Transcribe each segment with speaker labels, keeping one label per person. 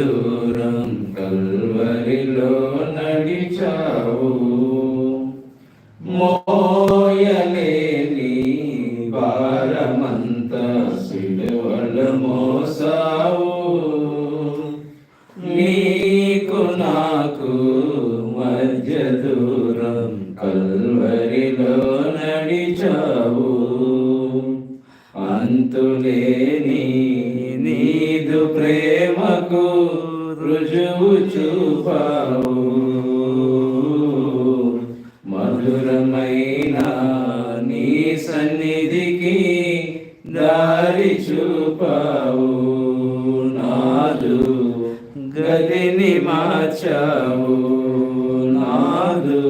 Speaker 1: దూరం ప్రేమకు రుజువు చూపావు. మధురమైన నీ సన్నిధికి దారి చూపావు. నాదు గదిని మార్చావు. నాదు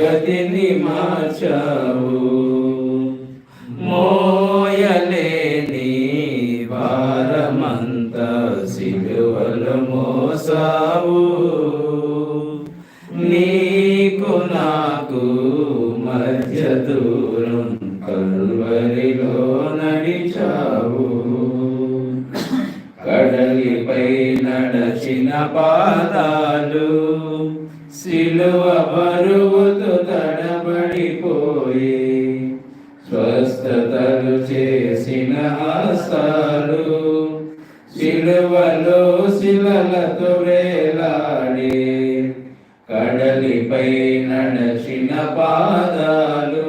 Speaker 1: గదిని మార్చావు. మోసావు నీకు నాకు మధ్య దూరం కల్వరిలో నడిచావు. కడలిపై నడచిన పాదాలు సిలువ కడలిపై నడచిన పాదాలు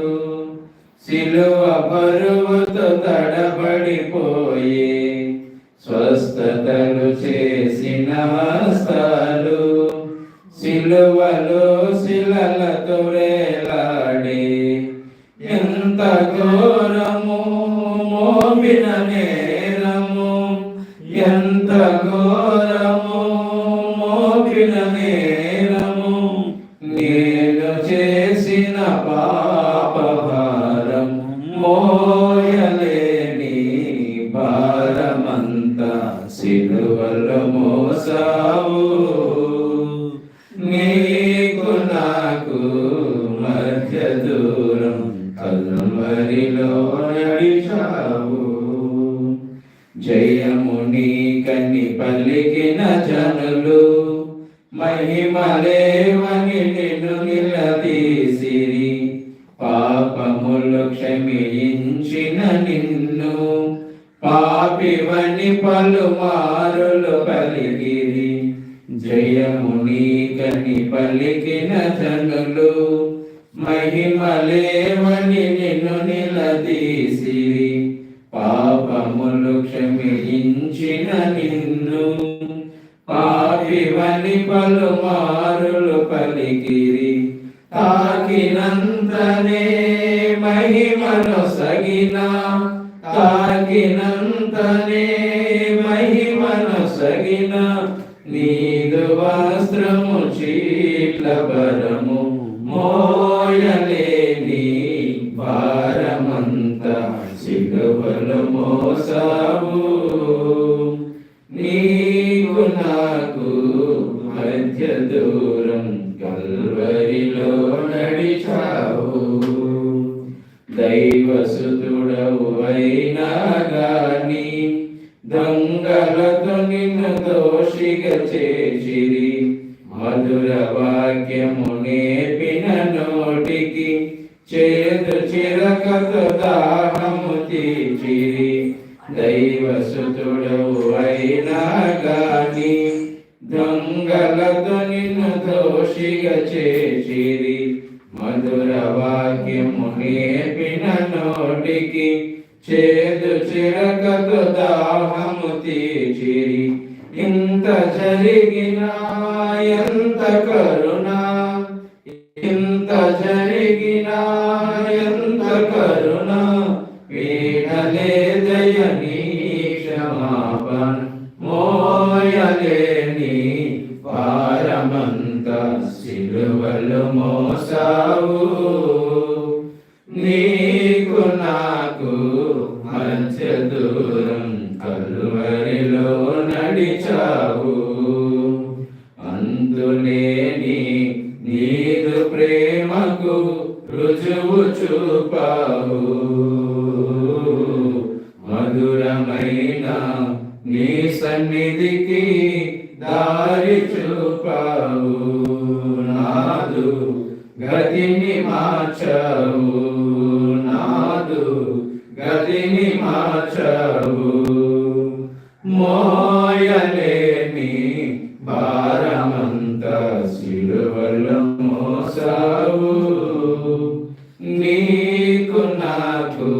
Speaker 1: సిలువ బరువుతో తడబడిపోయి స్వస్థతలు చేసిన హస్తాలు సిలువలో శిలలతో వేలాడి. ఎంత ఘోరము మోమిన జయముని కన్ని పలికిన జనులు మహిమలేవని నిన్ను నిలదీసిరి. పాపములు క్షమించిన నిన్ను పాపివని పలుమారులు పలికిరి. జయముని కని పలికిన జనులు మహిమలేవని నిన్ను నిలదీసిరి. పాపములు క్షమించిన నిన్ను పాపివని పలుమారులు పలికిరి తాకినంతనే మహిమను సగిన తాకినంతనే మహిమను సగిన నీదు వస్త్రము చీట్ల బలము నాకు మధ్య దూరం కల్వరిలో నడిచావు దైవసుతుడవు అయినా గాని దొంగలతో నిన్ను దోషిగా చేసిరి. మధుర వాక్యము నేపిన నోటికి చేదు చిరకతో దాహము తీర్చిరి దైవసుతుడవు అయినా గాని దొంగలతో నిన్ను దోషిగా చేసిరి మధుర వాక్యము నేర్పిన నోటికి చేదు చిరకతో దాహము తీచిరి ఇంత జరిగినా ఎంత కరుణ ఇంత జరిగినా మోసావు నీకు నాకు మధ్య దూరం కలువరిలో నడిచావు. అందులేని నీదు ప్రేమకు రుజువు చూపావు. మధురమైన నీ సన్నిధికి దారి చూపావు. గదిని మార్చవు నాదు గదిని మార్చవు మోయలేని భారమంత సిలువల మోసావు. నీకు నాకు